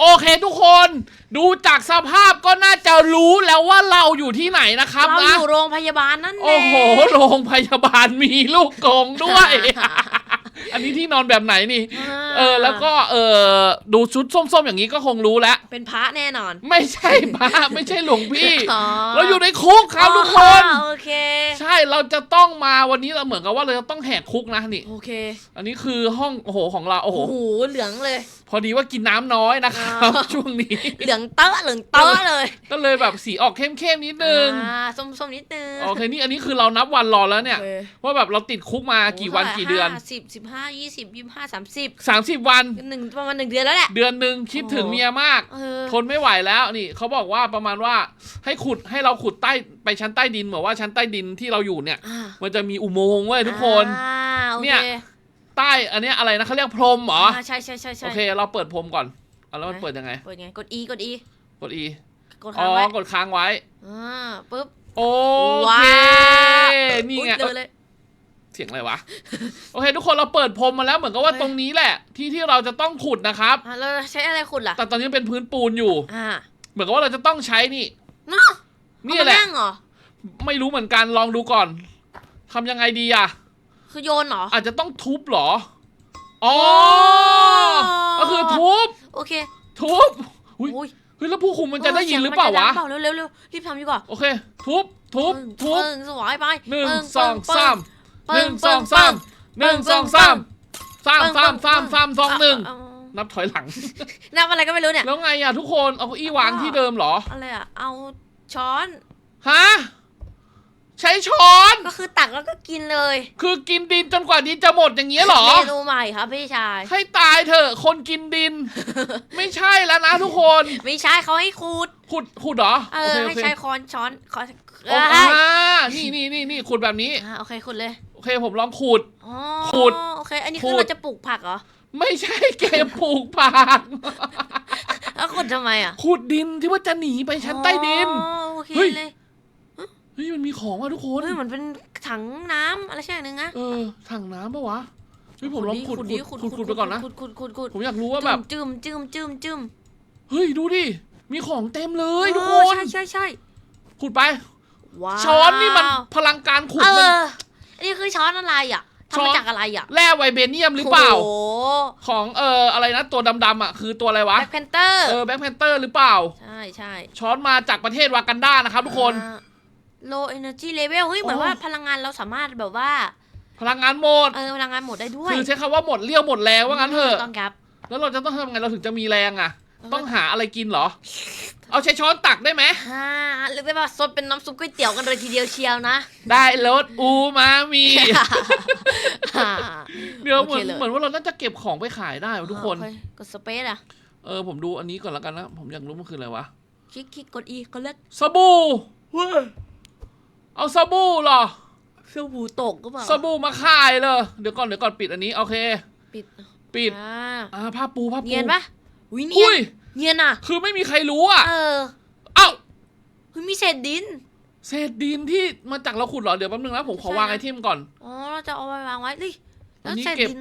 โอเคทุกคนดูจากสภาพก็น่าจะรู้แล้วว่าเราอยู่ที่ไหนนะครับเราอนะยู่โรงพยาบาลนั่นแหละโอ้โหโรงพยาบาลมีลูกกรงด้วย อันนี้ที่นอนแบบไหนนี่เออแล้วก็เออดูชุดส้มๆอย่างนี้ก็คงรู้แล้ว เป็นพระแน่นอนไม่ใช่พระไม่ใช่หลวงพี่ อ๋อเราอยู่ในคุกครับทุกคน อ๋อโอเค ใช่เราจะต้องมาวันนี้เราเหมือนกับว่าเราจะต้องแหกคุกนะนี่ โอเค อันนี้คือห้องโอ้โหของเราโอ้โหโอ้โหเหลืองเลยพอดีว่ากินน้ำน้อยนะครับอ๋อช่วงนี้ เหลืองเตอะเหลืองเตอะเลยก็เลยแบบสีออกเข้มๆนิดนึงอ่าส้มๆนิดนึงโอเคนี่อันนี้คือเรานับวันรอแล้วเนี่ยโอคว่าแบบเราติดคุกมากี่วันกี่เดือนห้าสิบสิบห้ายี่สิบยี่สิบห้าสามสิบ30วันหนึ่งประมาณหนึ่งเดือนแล้วแหละเดือนหนึ่งคิดถึงโอ้โหเมียมากเออทนไม่ไหวแล้วนี่เขาบอกว่าประมาณว่าให้ขุดให้เราขุดใต้ไปชั้นใต้ดินเหมือนว่าชั้นใต้ดินที่เราอยู่เนี่ยอ่ามันจะมีอุโมงค์เว้ยทุกคนอ่าโอเนี่เคย ใต้อันเนี้ยอะไรนะเขาเรียกพรมเหรออ่าใช่ใช่ใช่ใช่โอเค เราเปิดพรมก่อนเอาแล้วมันเปิดยังไงกดไง กด E กด E กด E กดอ๋ค้าองไว้กดค้างไว้ อ่าปุ๊บ โอว้า เควนี่ไง อุ๊ยเดินเลย เสียงอะไรวะ โอเค ทุกคนเราเปิดพรมมาแล้วเหมือนกับว่าเฮ้ย ตรงนี้แหละ ที่ที่เราจะต้องขุดนะครับ อ่าเราใช้อะไรขุดล่ะ แต่ตอนนี้เป็นพื้นปูนอยู่ อ่าเหมือนกับว่าเราจะต้องใช้นี่เนาะนี่เอามาแหละ นั่งเหรอไม่รู้เหมือนกันลองดูก่อนทำยังไงดีอะ คือโยนเหรออาจจะต้องทุบเหรอ อ๋อโอ้ก็คือทุบ โอเค ทุบอุ้ยอุ้ยเฮ้ยแล้วผู้คุมมันจะได้ยินหรือเปล่าวะเสียงมันจดังเปล่าเร็วเร็วๆรีบทำดีกว่า โอเค ทุบ ทุบ ทุบปึ้งสวายไปหนึ่งปึ้สองปึ้สามหปึ้นึ่งสองสามหนึ่งสองสามสามสามสามสามสองหนึ่งเานับถอยหลัง นับอะไรก็ไม่รู้เนี่ย แล้วไงอะทุกคน เอาเก้าอี้วางที่เดิมเหรอ อะไรอะ เอาช้อน ฮะ ใช้ช้อน ก็คือตักแล้วก็กินเลยคือกินดินจนกว่าดินจะหมดอย่างเงี้ยเหรอ เมนูใหม่ครับพี่ชาย ให้ตายเถอะคนกินดิน ไม่ใช่แล้วนะทุกคนไม่ใช่เขาให้ขูด ขุดขุดเหรอเอโออเคโอให้เคใช้ค้อนช้อนค้อนโอ้เอ้ยอ่านี่นี่นี่นี่ขุดแบบนี้ อ่าโอเคขุดเลยโอเคผมลองขุด อ๋อขูดโอเค อันนี้ขูคือดเราจะปลูกผักเหรอไม่ใช่เก็บปลูกผักแล้วขุดทำไมอะขุดดินที่ว่าจะหนีไปชั้นใต้ดิน อ๋อโอเคเฮ้ย เลย เฮ้ยมันมีของว่ะทุกคน เฮ้ยเหมือนเป็นถังน้ำอะไรสักอย่างหนึงนะเออถังน้ำปะวะเฮ้ยผมลองขุดดิขุดขุดขุดไปก่อนนะ ขุดขุดขุดขุดผมอยากรู้ว่าแบบ จืมจืมจืมจืมเฮ้ยดูดิ มีของเต็มเลยทุกคเออนใช่ใช่ใช่ขุดไป ว้าวช้อนนี่มันพลังการขุดเอมัน ออันนี้คือช้อนอะไรอะทำช้อนมาจากอะไรอะแร่ไวเบเนียมหรือเปล่า โอ้ของเอ่ออะไรนะตัวดำๆอะคือตัวอะไรวะแบ็คแพนเตอร์ เออแบ็คแพนเตอร์หรือเปล่า ใช่ใช่ช้อนมาจากประเทศวากันดานะครับทุกคนโลเอเนอร์จีเลเวลเฮ้ย เหมือนโอ้ว่าพลังงานเราสามารถแบบว่า พลังงานหมด เออ พลังงานหมดได้ด้วยคือใช้คำว่าหมดเรี่ยวหมดแรงว่างั้นเถอะต้องครับ แล้วเราจะต้องทำไงเราถึงจะมีแรงอะ ต้องหาอะไรกินเหรอ เอาใช้ช้อนตักได้ไหมอ่าเรียกได้ว่าซดเป็นน้ำซุปก๋วยเตี๋ยวกันเลยทีเดียวเชียวนะ ได้รสอูมามีอ่าเดี๋ยวเหมือนโอเคเลยเหมือนว่าเราน่าจะเก็บของไปขายได้ว่ะทุกคนโอเกดสเปซอะ เออผมดูอันนี้ก่อนแล้วกันนะ ผมอยากรู้มันคืออะไรวะ คลิกคลิกกดอีก็เลิกสบู่ เอาสบู่เหรอเสื้อบูตกก็เปล่าสบู่มาขายเลยเดี๋ยวก่อนเดี๋ยวก่อนปิดอันนี้โอเค ปิดปิดอ่าอ่าผ้าปูผ้าปูเนียนปะอุ้ยเนียอุ้นยเนียนอะ คือไม่มีใครรู้อะเออเอ้าเฮ้ยมีเศษดิน เศษดินที่มาจากเราขุดเหรอเดี๋ยวแป๊บนึงนะผมขอใช่วางนะไอเทมก่อน อ๋อเราจะเอาไว้วางไว้ดิอัแล้นวนี้เศษเก็บ ดิน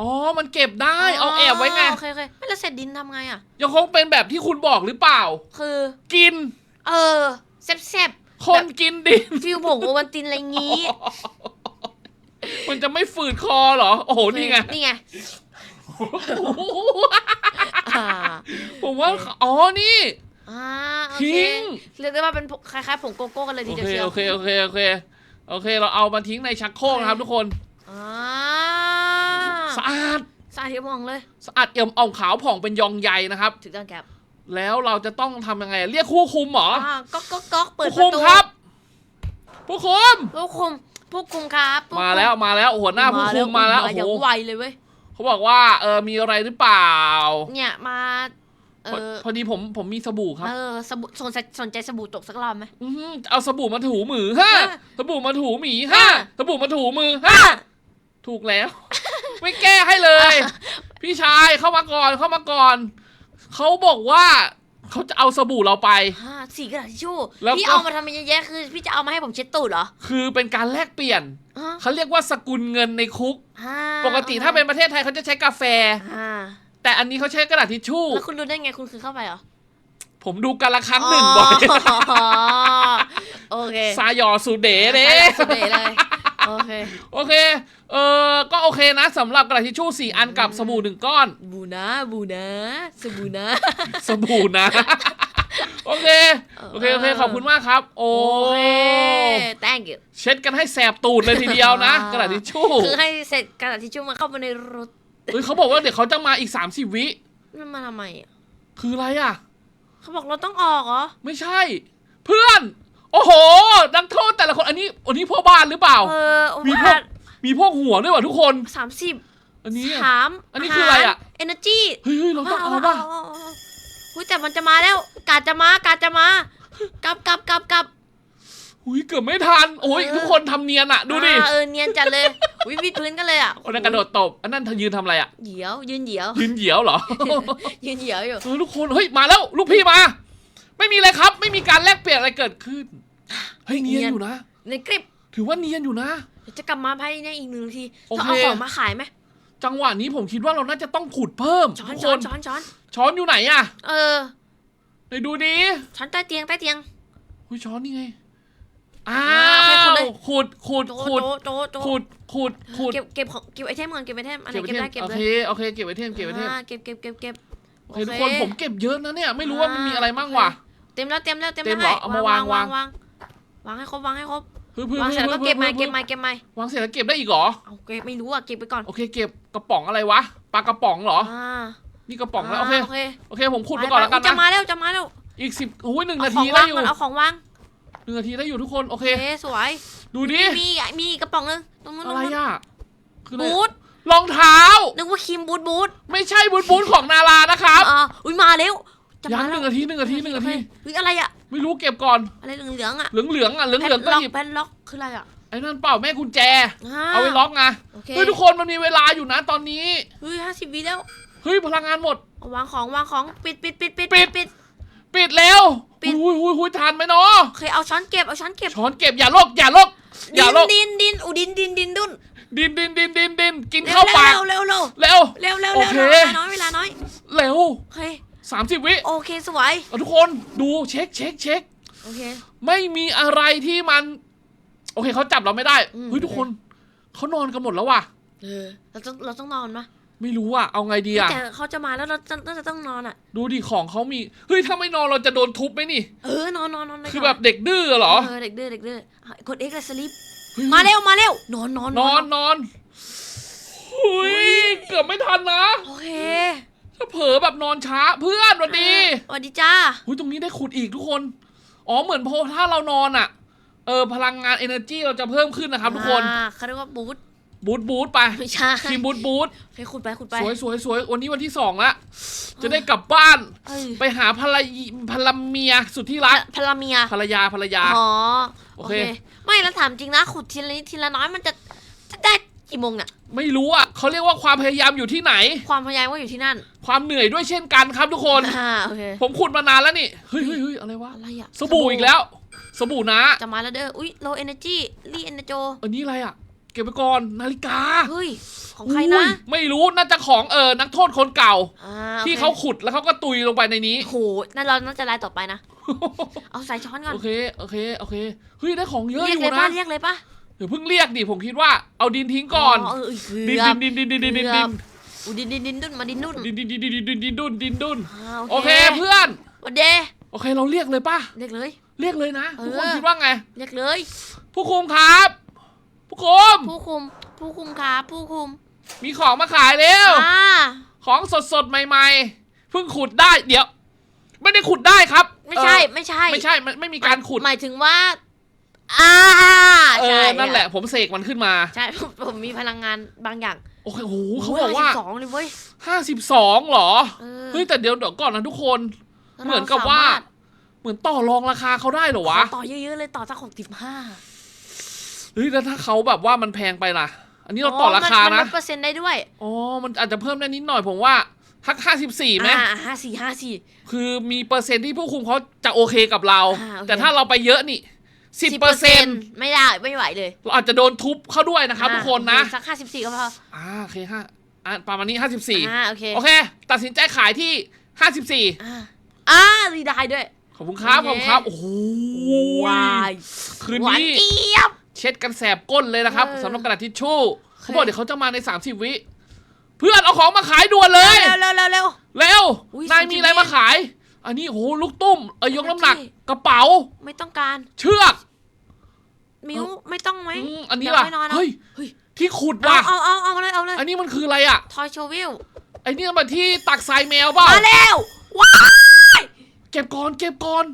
อ๋อ มันเก็บได้เอาแอบไว้ไงโอเคโอเคไม่แล้วเศษดินทำไงอะ ยังคงเป็นแบบที่คุณบอกหรือเปล่า คือ กิน เออแซ่บ คนกินดินๆฟิลผงโอวันตินอะไรงี้ มันจะไม่ฝืดคอเหรอ โอ้โห นี่ไง นี่ไงอ่าผมว่า อ๋อ นี่ อ่าโอทิ้เคงเรียกได้ว่าเป็นคล้ายๆผงโกโก้กันเลยโอทีเดียวเค เชียวโอเค โอเค โอเค โอเค เราเอามาทิ้งในชักโครกนะครับทุกคน อ่าสะอาดสาธิตมองเลย สะอาดเอี่ยมอ่องขาวผ่องเป็นยองใยนะครับถูกต้องครับ แล้วเราจะต้องทำยังไง เรียกคู่คุมเหรออ่าก๊อกก๊อกก๊อกเปิดผู้ปคุระมตูครับ ผู้คุม ผู้คุมผู้คุมครับผู้คุมาแล้วมาแล้วหัวหน้าผู้คุมมาแล้วมาโอ้อย่างโหไวเลยเว้ยเขาบอกว่าเออมีอะไรหรือเปล่า เนี่ยมาเอพออพอดีผมผมมีสบู่ครับ เออสบู่สนใจสนใจสบู่ตกสักรอบไหม อื้อหือเอาสบู่มาถูมือฮะอะสบู่มาถูหมีฮะอะสบู่มาถูมือฮะถูกแล้ว ไม่แก้ให้เลย พี่ชายเข้ามาก่อนเข้ามาก่อน เขาบอกว่าเขาจะเอาสบู่เราไป อ่าสีกระดาษทิชชู่แล้วก็ พี่เอามาทำเป็นเยอะแยะคือ พี่จะเอามาให้ผมเช็ดตูดเหรอคือเป็นการแลกเปลี่ยน อ่าเขาเรียกว่าสกุลเงินในคุก อ่าปกติถ้าเป็นประเทศไทยเขาจะใช้กาแฟ อ่าแต่อันนี้เขาใช้กระดาษทิชชู่ แล้วคุณรู้ได้ไงคุณคือเข้าไปเหรอผมดูกันละครั้งหนึ่งบ่อยอ๋อโอเคซายอสูเดเด้สุดเลยเลยโอเค โอเค เออก็โอเคนะสำหรับกระดาษทิชชู่สี่อันกับสบู่หนึ่งก้อน บูนะบูนะสบูนะ สบู่นะ โอเค โอเค โอเค ขอบคุณมากครับ โอ้ โอเค thank you เช็ดกันให้แสบตูดเลยทีเดียวนะ กระดาษทิชชู่คือให้เสร็จกระดาษทิชชู่มาเข้าไปในรถเฮ้ยเขาบอกว่าเดี๋ยวเขาจะมาอีก 30 วิ มันมาทำไมอะคืออะไรอะ เขาบอกเราต้องออกเหรอไม่ใช่ เพื่อน โอ้โห นักโทษแต่ละคนอันนี้อันนี้พ่อบ้านหรือเปล่า เออโอ้มีพวว่าก มีพวกหัวด้วยว่ะทุกคน สามสิบอันนี้อะ สามอันนี้คืออะไรอะ เอเนอร์จีเฮ้ยเฮ้ยเราต้องเอาป่ะหุ้ยแต่มันจะมาแล้ว กาดจะมากาดจะมากลับกลับกลับกลับหุยเกือบไม่ทันโอ้ยเออทุกคนทำเนียนอะดูดิอ่าเออเนียนจัดเลยวิวิดพื้นกันเลยอะอันนั้นกระโดดตบอันนั้นเธอยืนทำอะไรอะเหยียว ยืนเหยียว ยืนเหยียวเหรอ ยืนเหยียวอยู่ เออทุกคนเฮ้ยมาแล้วลูกพี่มา ไม่มีอะไรครับ ไม่มีการแลกเปลี่ยนอะไรเกิดขึ้นเฮ้ยเนียนอยู่นะ ในคลิปถือว่าเนียนอยู่นะ เดี๋ยวจะกลับมาภายในอีกหนึ่งนาทีโอเราเค เอาของมาขายไหมจังหวะนี้ผมคิดว่าเราน่าจะต้องขุดเพิ่มช้อทุนกคช้อนนช้อนช้อนช้อนอยู่ไหนอะเออไหนดูดิช้อนใต้เตียงใต้เตียง หุยช้อนนี่ไงอ้าอ่าโอเคขุดวเลย ขุดขุดโจขุดโจโจโจขุดขุดขุดเก็บเก็บของเก็บไอเทมก่อนเก็บไอเทมอะไรเก็บไว้เก็บเทมได้เก็บโอเลเคยโอเคเก็บไว้เทมเก็บไว้เทมอ่าเก็บเก็บเก็บเก็บ โอเคทุกคนผมเก็บเยอะนะเนี่ยไม่รู้ว่ามันมีอะไรบ้างว่ะ เต็มแล้วเต็มแล้วเต็มเต็มแล้วเหรอเอามาวางวาง วางวางให้ครบวางให้ครบเพื่อเพื่อวางเสร็จแล้วก็เก็บใหม่เพื่เก็อบใหม่เก็บใหม่วางเสร็จแล้วเก็บได้อีกเหรอเอาเก็บไม่รู้อะเก็บไปก่อนโอเคเก็บกระป๋องอะไรวะปลากระป๋องเหรออ่านี่กระป๋องแล้วโอเคโอเคโอเคผมขุดไปก่อนแล้วกันจะนะมาแล้วจะมาแล้วอีกสิบโอ้ยหนึ่งเอานาขอทีงได้วางอยู่ก่อนเอาของวางหนึ่งนาทีได้อยู่ทุกคนโอเคโอเคสวย ดูดิมีมีอีกกระป๋องนึงตรงนู้นตอะรงไรนู้นอะคืออะไรบูทรองเท้านึกว่าครีมบูทบูทไม่ใช่บูทบูทของนารานะครับอ่าอุ้ยมาแล้วจะยัมางหแล้วนึ่งนาทีหนึ่งนาทีหนึ่งนาทีเฮ้ยอะไรอะ ไม่รู้เก็บก่อน อะไรเหลืองๆอะเหลืองเหลืองๆอะเหลืองแพเหลืองนก็ล็อกหยิบแพนล็อกคืออะไรอะไอ้นั่นเปล่าแม่กุญแจาเอาไว้ล็อกไงโอเคเฮ้ยทุกคนมันมีเวลาอยู่นะตอนนี้เฮ้ยห้าสิบวิแล้วเฮ้ยพลังงานหมด เอาวางของวางของปิดปิดปิดปิดปิด ปิด ปิดแล้วปิด หุยหุยหุยทันไหมเนาะโอเคเอาช้อนเก็บเอาช้อนเก็บช้อนเก็บอย่าลกอย่าลกอดิย่านลกดินดินอูดินดินดินดุนดินดินดินดินดินกินเร็เข้าวปากเร็วเร็วเร็วเร็ว เร็วโอเร็วเคเร็วเวลาน้อยเวลาน้อยเร็ว โอเค สามสิบวิโอเคสวย เอาทุกคนดูเช็คเช็คเช็คโอเค ไม่มีอะไรที่มัน โอเคเขาจับเราไม่ได้อืม เฮ้ยทุกคนเขานอนกันหมดแล้วว่ะ เออเราต้องเราต้องนอนมะไม่รู้อะเอาไงดีอะแต่เขาจะมาแล้วเราจะน่าจะต้องนอนอะ ดูดิของเขามีเฮ้ยถ้าไม่นอนเราจะโดนทุบไหมนี่ เออนอนนอนนอนเลยคือแบบเด็กดื้อเหรอเออเด็กดื้อเด็กดื้ออะกดเอ็กซ์เลยสลิปเฮ้ยมาเร็วมาเร็วนอนนอนนอนนอนหุยเกือบไม่ทันนะ โอเค ถ้าเผลอแบบนอนช้าเพื่อนสวัสดีสวัสดีจ้าหุยตรงนี้ได้ขุดอีกทุกคน อ๋อเหมือนพอถ้าเรานอนอะ เออพลังงาน energy เราจะเพิ่มขึ้นนะครับทุกคนอ่าเขาเรียกว่าบูทบูทบูทไปไม่ใช่ทีมบูทบูทโอเคขุดไปขุดไปสวยสวยสวยวันนี้วันที่สองละจะได้กลับบ้านเออไปหาภรรยภรรเมียสุดที่รักพลเมียภรรยาภรรยาอ๋อโอโอเคเค ไม่แล้วถามจริงนะขุดทีละนิดทีละน้อยมันจะจะได้ กี่โมงเนี่ยไม่รู้อะเขาเรียกว่าความพยายามอยู่ที่ไหน ความพยายามว่าอยู่ที่นั่น ความเหนื่อยด้วยเช่นกันครับทุกคน อ่าโอเคผมขุดมานานแล้วนี่ เฮ้ยเฮ้ยเฮ้ยอะไรวะ อะไรอะสบู่อีกแล้ว สบู่นะ จะมาแล้วเด้อ อุ้ย low energy รีเอเนโจอันนี้อะไรอะ เก็บไปก่อนนาฬิกาเฮ้ย ของใครนะอุ้ยไม่รู้น่าจะของเออนักโทษคนเก่า อ่าที่โอคเขาขุดแล้วเขาก็ตุยลงไปในนี้โหนั่นเราน่าจะไล่ต่อไปนะ เอาใส่ช้อนก่อน โอเค โอเค โอเค เฮ้ยได้ของเยอะเรีอยกยู่เลยป่ะนะเรียกเลยป่ะ เดี๋ยวเพิ่งเรียกดิผมคิดว่าเอาดินทิ้งก่อนเออเออเกืดินอบดินดินดินดินดินดินเกือบอุ้ยดินดินดินดุนมาดินดุนดินดินดินดินดินดินดุนดินดุนอ่าโอเคเพื่อนวันเดย์โอเคเราเรียกเลยป่ะเรียกเลย เรียกเลยนะเออทุกคนคิดว่าไง เรียกเลย ผู้คุมครับ ผู้คุมผู้คุม ผู้คุมครับผู้คุมมีของมาขายแล้วอ่าของสดสดๆใหม่ๆเพิ่งขุดได้เดี๋ยว ไม่ได้ขุดได้ครับไม่ใช่เออไม่ใช่ไม่ใช่ไม่ไม่มีการขุดหมายถึงว่า อ่าเอใช่อนั่นแหละผมเสกมันขึ้นมาใช่ผมผมมีพลังงานบางอย่างโอเคโอ้โหเขาบอกว่า สองเลยเว้ยห้าสิบสองหรอเออเฮ้ยแต่เดี๋ยวเดี๋ยวก่อนนะทุกคนแล้วเหมือนกับว่ารสมรถเหมือนต่อรองราคาเขาได้เหรอวะขอต่อเยอะๆเลยต่อสักหกสิบห้าเฮ้ยแล้วถ้าเขาแบบว่ามันแพงไปล่ะ อันนี้เราต่อราคามัลนะดเปอร์เซ็นต์ได้ด้วยอ๋อ มันอาจจะเพิ่มได้นิดหน่อยผมว่าทักห้าสิบสี่ไหม อ่าห้าสี่ห้าสี่ คือมีเปอร์เซ็นต์ที่ผู้คุมเขาจะโอเคกับเรา อ่าโอเค แต่ถ้าเราไปเยอะนี่ สิบเปอร์เซ็นต์ไม่ได้ไม่ไหวเลย เราอาจจะโดนทุบเข้าด้วยนะครับทุกคนนะสักห้าสิบสี่ก็พออ่าโอเคฮะอะประมาณนี้ห้าสิบสี่อ่าโอเคโอเค ตัดสินใจขายที่ห้าสิบสี่อ่าอ่าดีได้ด้วย ขอบคุณครับโอเคขอบคุณครับโอ้โหว้ายคืนหวานนี้เจี๊ยบเช็ดกันแสบก้นเลยนะครับเออสำหรับกระดาษทิชชู่เขาบอกเดี๋ยวเขาจะมาใน30วิเพื่อนเอาของมาขายด่วนเลย เร็วเร็วเร็วเร็วเร็วอุ๊ยนายมีอะไร30มาขาย อันนี้โอ้โหลูกตุ้มเอ้ยยกน้ำหนักโอเคกระเป๋า ไม่ต้องการ เชือก มิวไม่ต้องไหมอืมอันนี้เดี๋ยวล่ะให้นอนนะเฮ้ย เฮ้ยที่ขุดเอาว่ะเอาเอาเอาเลยเอาเลยอันนี้มันคืออะไรอะ ทอยโชวิลไอ้นี่มันที่ตักทรายแมวเปล่ามาแล้วว้ายเก็บก่อน เก็บก่อน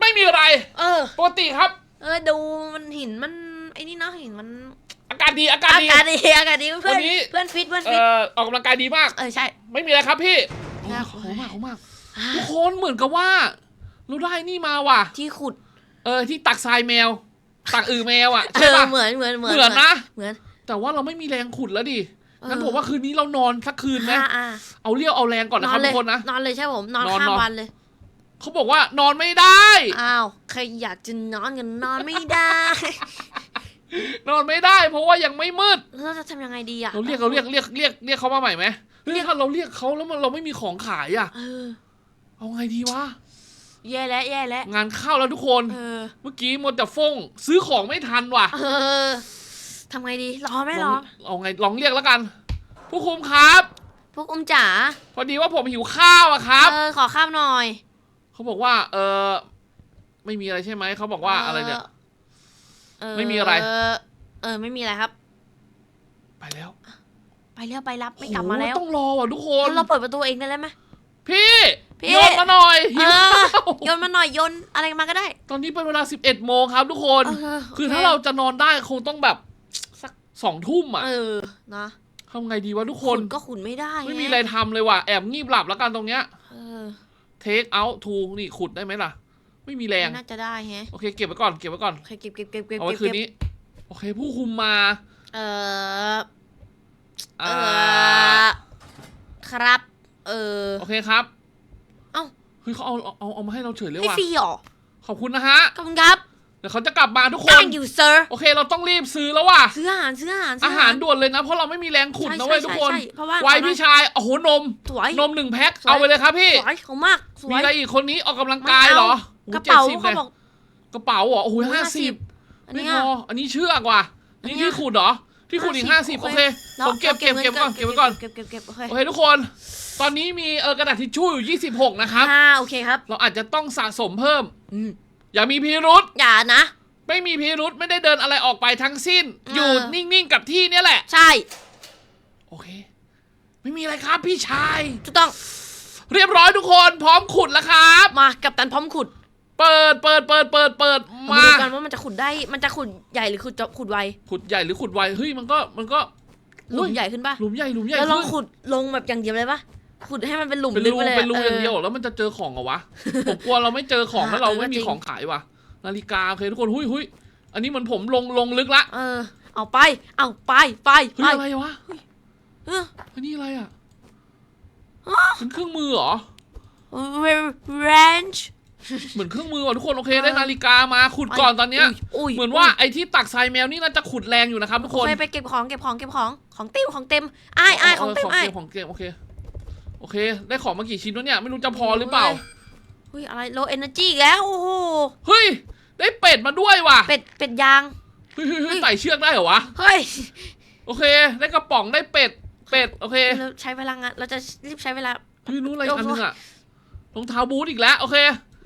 ไม่มีอะไร เออ ปกติครับ เออดูมันหินมันไอ้นี่เนาะหินมันอากาศดีอากาศอาดี กาศดีอากาศดีเพื่อนวันนี้ เพื่อนฟิตเพื่อนเอ่ฟิตอออกกำลังกายดีมาก เออใช่ ไม่มีอะไรครับพี่โอ้น่าโหขอมากโหมากทุกคนเหมือนกับว่าเราได้นี่มาว่ะ ที่ขุดเออที่ตักทรายแมว ตักอือแมวอะเอใช่อปะเหมือนเหมือนเหมือนเหมือนนะ เหมือนแต่ว่าเราไม่มีแรงขุดแล้วดิเอองั้นผมว่าคืนนี้เรานอนสักคืนไหมอ่าอ่าเอาเรียวเอาแรงก่อนนะครับเลทุยกคนนะ นอนเลยใช่ผมนอนนอนข้ามนอน วันเลยเขาบอกว่านอนไม่ได้ อ้าวใครอยากจะนอนกันนอนไม่ได้ นอนไม่ได้ เพราะว่ายังไม่มืดแล้วเราจะทำยังไงดีอะเราเรียกเราเรียกเรียกเรียกเรียกเขามาใหม่ไหมเฮ้ยถ้าเราเรียกเขาแล้วมันเราไม่มีของขายอะเออเอาไงดีวะแย่แล้วแย่แล้วงานเข้าแล้วทุกคนเออเมื่อกี้หมดแต่ฟงซื้อของไม่ทันว่ะเออทำไงดีรอไหมรลอองเอาไงลองเรียกแล้วกัน ผู้คุมครับพวกอุ้มจ๋าพอดีว่าผมหิวข้าวอะครับเออขอข้ามหน่อยเขาบอกว่า เออไม่มีอะไรใช่ไหมเขาบอกว่าอะไรเนี่ยเออ ไม่มีอะไรเออเออ ไม่มีอะไรครับ ไปแล้ว ไปแล้วไปรับไม่กลับมาแล้วโอ้โหต้องรอว่ะทุกคนแล้วเราเปิดประตูเองได้ไหมพี่พี่โยนมาหน่อยเอหิวอข้าวโยนมาหน่อยโยนอะไรมาก็ได้ ตอนนี้เป็นเวลา 11โมงครับทุกคนเออคือโเถ้าเราจะนอนได้คงต้องแบบสักสองทุ่มอะเออนะทำไงดีวะทุกคขุนดก็ขุดไม่ได้ ไม่งมีอะไรทำเลยว่ะแอบงีบหลับแล้วกันตรงเนี้ยเออ take out to นี่ขุดได้ไหมล่ะ ไม่มีแรง น่าจะได้แฮะโอเคเก็บไว้ก่อนเก็บไว้ก่อนโอเคเก็บเก็บเก็บเก็บเอาไว้เก็บคืนนี้ โอเค ผู้คุมมา เออเออ่าอครับ เออ โอเคครับเอ้า เฮ้ยเขาเอาเอาเอามาให้เราเฉยเลยให้ว่ะฟรีเหรอขอบคุณนะฮะขอบคุณครับ เดี๋ยวเขาจะกลับมาทุกคน thank you sir โอเคเราต้องรีบซื้อแล้วว่ะ ซื้ออาหารซื้ออาหารซื้อาหารด่วนเลยนะ เพราะเราไม่มีแรงขุดใช่นะเว้ยใช่ทุกคนใช่เพราะว่าไวพี่ชายโอ้โหนม สวยนมหนึ่งแพ็คสวยเอาไปเลยครับพี่ สวยเขามากสวมียอะไรอีกคนนี้ออกกำลังกายเหรอ ไม่เอา กระเป๋าโอ้โห70เขาเลยบอกกระเป๋าเหรอโอ้โหโอ้โหห้าสิบอันไม่เนี้พยออันนี้เชือกว่ะอันนี่เนี้ยที่ขุดเหรอที่ขุดอีกห้าสิบ50โอเคแล้วผมเก็บเก็บเก็บก่อนเก็บไว้ก่อนเก็บเก็บเก็บโอเคโอเคทุกคน ตอนนี้มีเออกระดาษทิชชู่อยู่ 26 นะครับอ่าโอเคครับ เราอาจจะต้องสะสมเพิ่มอืมอย่ามีพิรุษอย่านะ ไม่มีพิรุษไม่ได้เดินอะไรออกไปทั้งสิ้นเออออยู่นิ่งๆกับที่เนี่ยแหละ ใช่ โอเค ไม่มีอะไรครับพี่ชายถูกต้อง เรียบร้อยทุกคนพร้อมขุดแล้วครับ มากับตันพร้อมขุด เปิดเปิดเปิดเปิดเปิดมามาดูกันว่ามันจะขุดได้ มันจะขุดใหญ่หรือขุดจะขุดไว ขุดใหญ่หรือขุดไวเฮ้ยมันก็มันก็หลุมเฮ้ยใหญ่ขึ้นปะหลุมใหญ่หลุมใหญ่แล้วลองขึ้นขุดลงแบบอย่างเดียวเลยปะขุดให้มันเป็นหลุมเป็นลึกรูไปเลยเป็นรูอย่างเดียวออแล้วมันจะเจอของเหรอวะ ผมกลัวเราไม่เจอของอ่าแล้วเราเออไม่มีจริงของขายว่ะ นาฬิกาโอเคทุกคนหุยหุยอันนี้เหมันผมลงลงลึกละเออ เอาไป เอาไปไปเฮ้ไปยอะไรวะเออ อันนี้อะไรอะฮะเป็นเครื่องมือเหรอ ranch เหมือนเครื่องมือว่ะทุกคนโอเคได้นาฬิกามาขุดก่อนตอนเนี้ยอุ้ยเหมือนว่าไอ้ที่ตักทรายแมวนี่น่าจะขุดแรงอยู่นะครับทุกคคนนไปเก็บของเก็บของเก็บของของเต็มของเต็มอ้ายอ้ายของเต็มอ้ายของเกมของเกมโอเคโอเค ได้ของมากี่ชิ้นแล้วเนี่ยไม่รู้จะพอหรือเปล่าเฮ้ยอะไร low energy อีกแล้วโอ้โหเฮ้ยได้เป็ดมาด้วยว่ะเป็ดเป็ดยางเฮ้ยเฮ้ยเฮ้ยเฮ้ยไต่เชือกได้เหรอวะเฮ้ยโอเค ได้กระป๋องได้เป็ดเป็ดโอเคเราใช้เวลางานเราจะรีบใช้เวลาเฮ้ยนู้นอะไรอีกอันนึงอะรองเท้าบูทอีกแล้วโอเค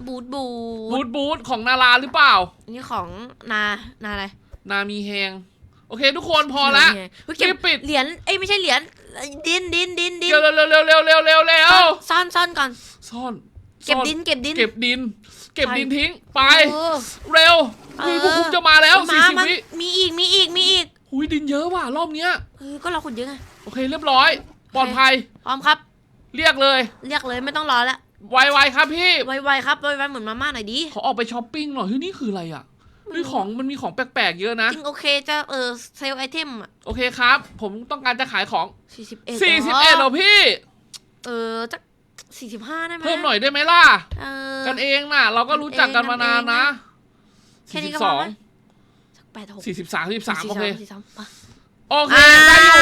บูทบูบูทบูทของนาราหรือเปล่า อันนี้ของนานาอะไรนามีแหงโอเค ทุกคนพอละเยก็รีบปิด เหรียญเอ้ยไม่ใช่เหรียญดินดินดินดินเร็วเร็วเร็วเร็วเร็วเร็วเร็วซ่อนซ่อนก่อน ซ่อนเก็บดินเก็บดิน เก็บดิน เก็บดินทิ้งไปเร็วเออ มีพวกคุ้มจะมาแล้วสี่สิบมันวิมีอีกมีอีกมีอีกหุยดินเยอะว่ะรอบเนี้ย เออก็เราขุดเยอะไง โอเคเรียบร้อย ปลอดภัย พร้อมครับ เรียกเลย เรียกเลยไม่ต้องรอแล้ว ไวๆครับพี่ ไวๆครับไวๆเหมือนมาม่าหน่อยดีขอออกไปช้อปปิ้งหน่อยเฮ้ยนี่คืออะไรอะไม่เฮ้ยรู้ของมันมีของแปลกๆเยอะนะ จริงโอเคจะเออเซลไอเทมอะโอเคครับ ผมต้องการจะขายของสี่สิบเอ็ด41เหรอพี่ เออจักสี่สิบห้าได้ไหมเพิ่มหน่อยได้ไหมล่ะ เออ กันเองน่ะ เราก็รู้จักกันมานานนะแค่นี้สี่ก็สิบพสอองไหมสักแปดหกสี่สิบสามสี่สิบสามโอเคสี่สามอะโอเคได้อยู่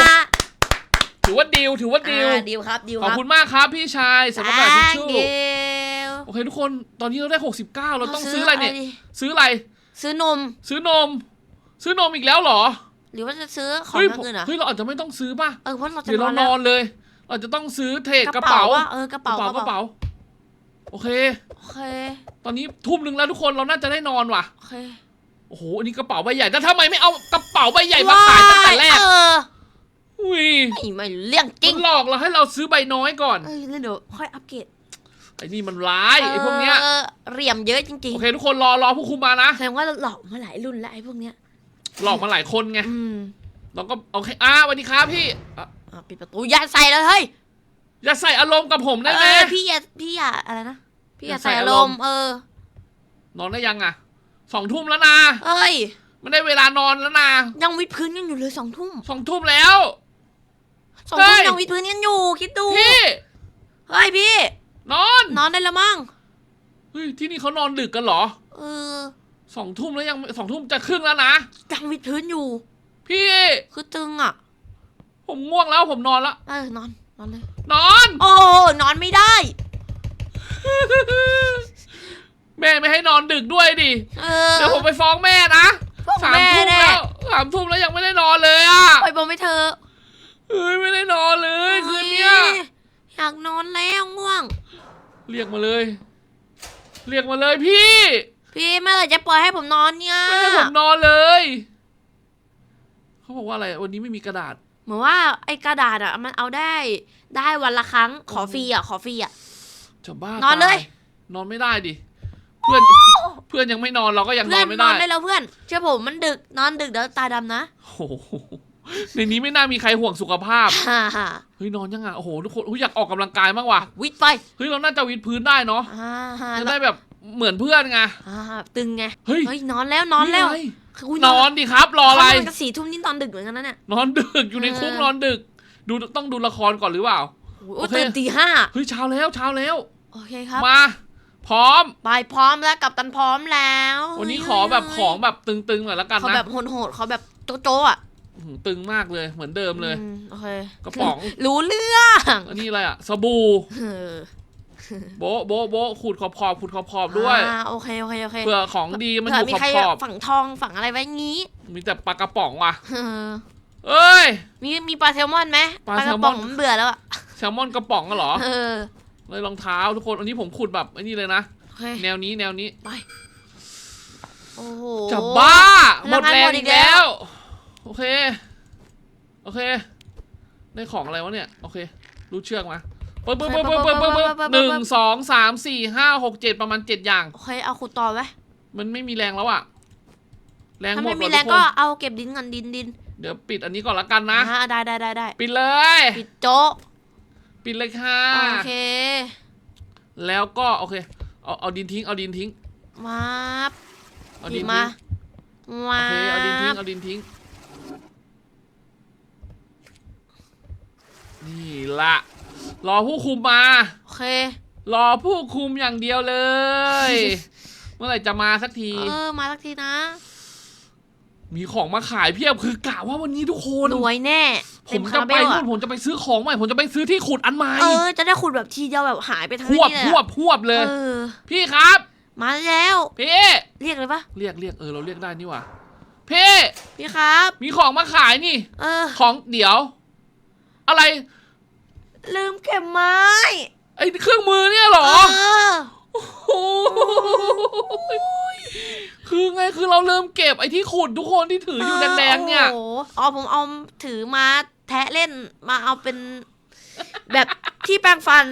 ถือว่าดีลถือว่าดีลอ่าดิวครับดิวขคอบรับคุณมากครับพี่ชายสำหรับกระดาษทิชชู่ดิวโอเคทุกคนตอนนี้เราได้ 69 เราต้องซื้ออะไรเนี่ยซื้ออะไร ซื้อนม ซื้อนม ซื้อนมอีกแล้วเหรอหรือว่าจะซื้อของเฮ้ยอย่างอื่นเหรอเฮ้ยเราอาจจะไม่ต้องซื้อป่ะเออเพราะเราจะเดี๋ยวเรานอนนแล้วอนเลย เราจะต้องซื้อเทรดกระเป๋าอะเออกระเป๋ากระเป๋ากระเป๋า โอเค โอเค ตอนนี้ทุ่มหนึ่งแล้วทุกคนเราน่าจะได้นอนว่ะ โอเคโอ้โหอันนี้กระเป๋าใบใหญ่แต่ทำไมไม่เอากระเป๋าใบใหญ่มาขายตั้งแต่แรกเอออุ้ย ไม่ไม่เรื่องจริมังนหลอกเราให้เราซื้อใบน้อยก่อน เอ้ยแล้วเดี๋ยวค่อยอัปเกรดไอ้นี่มันร้ายไอ้พวกเนี้ย ออเหลี่ยมเยอะจริงโอเคทุกคนรอรอผู้คุมมานะ ๆแสดงว่าหลอกมาหลายรุ่นแล้วไอ้พวกเนี้ย หลอกมาหลายคนไง อืมเราก็โอเคอ่าสวัสดีครับพี่อะอะปิดประตูอย่าใส่เลยเฮ้ยอย่าใส่อารมณ์กับผมได้ไหม เออพี่อย่าพี่อย่าอะไรนะพี่อย่าอย่าใส่ใส่อาอารรมมณ์ ณ์เออนอนได้ยังอะสองทุ่มแล้วนะเอ้ยไม่ได้เวลานอนแล้วนะยังวิดพื้นกันอยู่เลยสองทุ่มสองทุ่มแล้ว สองทุ่มเฮ้ยยังวิดพื้นกันอยู่ คิดดู พี่เฮ้ยพี่ นอนนอนได้แล้วมั้ง เฮ้ยที่นี่เขานอนดึกกันเหรอเออสองทุ่มแล้วยังสองทุ่มจะครึ่งแล้วนะยังวิดพื้นอยู่ พี่ คือตึงอะ ผมง่วงแล้วผมนอนละเออนอน นอนเลย นอน โอ้นอนไม่ได้ แม่ไม่ให้นอนดึกด้วยดิเออ เดี๋ยวผมไปฟ้องแม่นะฟ้องสามแม่ทุ่มแน่ แล้วสามทุ่มแล้วยังไม่ได้นอนเลยอะไปบอกไม่เธอะ เฮ้ยไม่ได้นอนเลยคืนเนี้ยโอ้ยอยากนอนแล้วง่วง เรียกมาเลย เรียกมาเลยพี่ พี่เมื่อไหร่จะปล่อยให้ผมนอนเนี่ยไม่ให้ผมนอนเลย เขาบอกว่าอะไรวันนี้ไม่มีกระดาษ เหมือนว่าไอ้กระดาษอะมันเอาได้ได้วันละครั้งขอฟรีอะขอฟรีอะ จะบ้านอนเลยตานอนไม่ได้ดิ เพื่อนเพื่อนยังไม่นอนเราก็ยังนเพื่ออนนไม่นได้อนได้แล้วเพื่อนเชื่อผมมันดึกนอนดึกเดี๋ยวตาดำนะโอ้โห ในนี้ไม่น่ามีใครห่วงสุขภาพ ฮ่าฮ่าเฮ้ยนอนยังอะโอ้โหทุกคนอุ๊ยอยากออกกำลังกายบ้างว่ะ วิดไปเฮ้ยเราน่าจะวิดพื้นได้เนาะอ่าฮ่าจะได้แบบเหมือนเพื่อนไงอ่าตึงไงเฮ้ย เฮ้ยนอนแล้วนอนแล้วไงอุ๊ยนอนดิครับ รออะไร เขานอนกันสี่ทุ่มนี่นอนดึกเหมือนกันนะเนี่ย นอนดึกอยู่ในคุกเออ นอนดึก ดูต้องดูละครก่อนหรือเปล่า โอ้โอเค ตื่นตีห้าเฮ้ยเช้าแล้วเช้าแล้ว โอเคครับมา พร้อม ไปพร้อมแล้วกับตันพร้อมแล้ววันนี้ขอแบบของแบบตึงๆหน่อยละกันเขานะแบบโหดๆเขาแบบโจ๊ะๆอะ อื้อหือตึงมากเลยเหมือนเดิมเลย อืมโอเคกระป๋อง รู้เรื่องอันนี้อะไรอะสบู่เออโบ๊ะโบ๊ะโบ๊ะขูดขอบขอบๆขูดขอบขอบๆด้วยอ่าโอเคโอเคโอเคเผื่อของดีมันอเผื่อยู่มีขอบใครขอบฝังทองฝังอะไรไว้งี้มีแต่ปลากระป๋องว่ะเออเอ้ย มีมีปลาแซลมอนไหมปลาปลากระแซลมป๋ออนงมันเบื่อแล้วอะแซลมอนกระป๋องอะเหรอเออเลยรองเท้าทุกคนอันนี้ผมขุดแบบไอ้นี่เลยนะโอเคแนวนี้แนวนี้ ไปโอ้โห จะบ้าพหมลัดงงานแรงหมดอีอีกกแล้แล้วว โอเค โอเค ได้ของอะไรวะเนี่ย โอเค รูดเชือกมาปึ๊บปึ๊บปึ๊บปึ๊บปึ๊บปึ๊บปึ๊บหนึ่งสองสามสี่ห้าหกเจ็ดประมาณเจ็ดอย่าง โอเค เอาขุดต่อไหมมันไม่มีแรงแล้วอะแรงถ้าหมไม่ดมีว่ะแรทุงกคก็นเอาเก็บดินกันดินดิน เดี๋ยวปิดอันนี้ก่อนละกันนะอ่าได้ได้ได้ได้ปิดเลย ปิดโจ๊ะปิดเลยค่ะ โอเค แล้วก็โอเค เอาเอาดินทิ้ง เอาดินทิ้งมาเอาหยิดิบนมาทิ้งมาโอเคเอาดินทิ้ง เอาดินทิ้ง นี่ละรอผู้คุมมา โอเค รอผู้คุมอย่างเดียวเลย เมื่อไหร่จะมาสักที เออ มาสักทีนะ มีของมาขายเพียบคือกะว่าวันนี้ทุกคนรวยแน่ผเต็มมจะคาราไปเบลนู่อะนผมจะไปซื้อของใหม่ ผมจะไปซื้อที่ขุดอันใหม่เออจะได้ขุดแบบทีเดียวแบบหายไปทั้งพวบนี้เลยพวอะบพวบเลยเออพี่ครับ มาแล้วพี่เรียกเลยปะเรียกเรียกเออเราเรียกได้นี่หว่าพี่พี่ครับ มีของมาขายนี่ เออ ของเดี๋ยว อะไร ลืมเก็บไม้ไอ้เครื่องมือเนี่ยเหรอเออ โอ้โหคือไงคือเราเริ่มเก็บไอ้ที่ขุดทุกคนที่ถืออยู่แดงๆเนี่ย โอ้โหอ๋อผมเอาถือมาแทะเล่นมาเอาเป็น แบบที่แปรงฟัน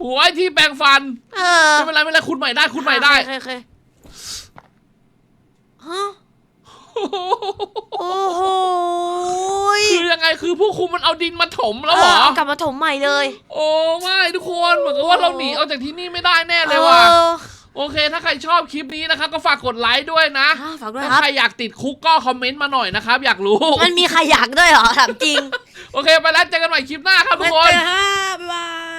หัวไอ้ที่แปรงฟัน เออไม่เป็นไรไม่เป็นไรคุณใหม่ได้คุณใหม่ได้โอเคโอเคฮะ โอ้โหยคือยังไงคือผู้คุมมันเอาดินมาถมแล้วเหรอเอากลับมาถมใหม่เลย โอ้ไม่ทุกคนเหมือนกับว่าเราหนีออกจากที่นี่ไม่ได้แน่เลยว่ะออ โอเค ถ้าใครชอบคลิปนี้นะครับ ก็ฝากกดไลค์ด้วยนะ อ่าฝากด้วยถ้าครับใครอยากติดคุกก็คอมเมนต์มาหน่อยนะครับ อยากรู้ มันมีใครอยากด้วยเหรอถามจริงโอเค ไปแล้วเจอกันใหม่คลิปหน้าครับทุกคน เจอฮะบ๊ายบาย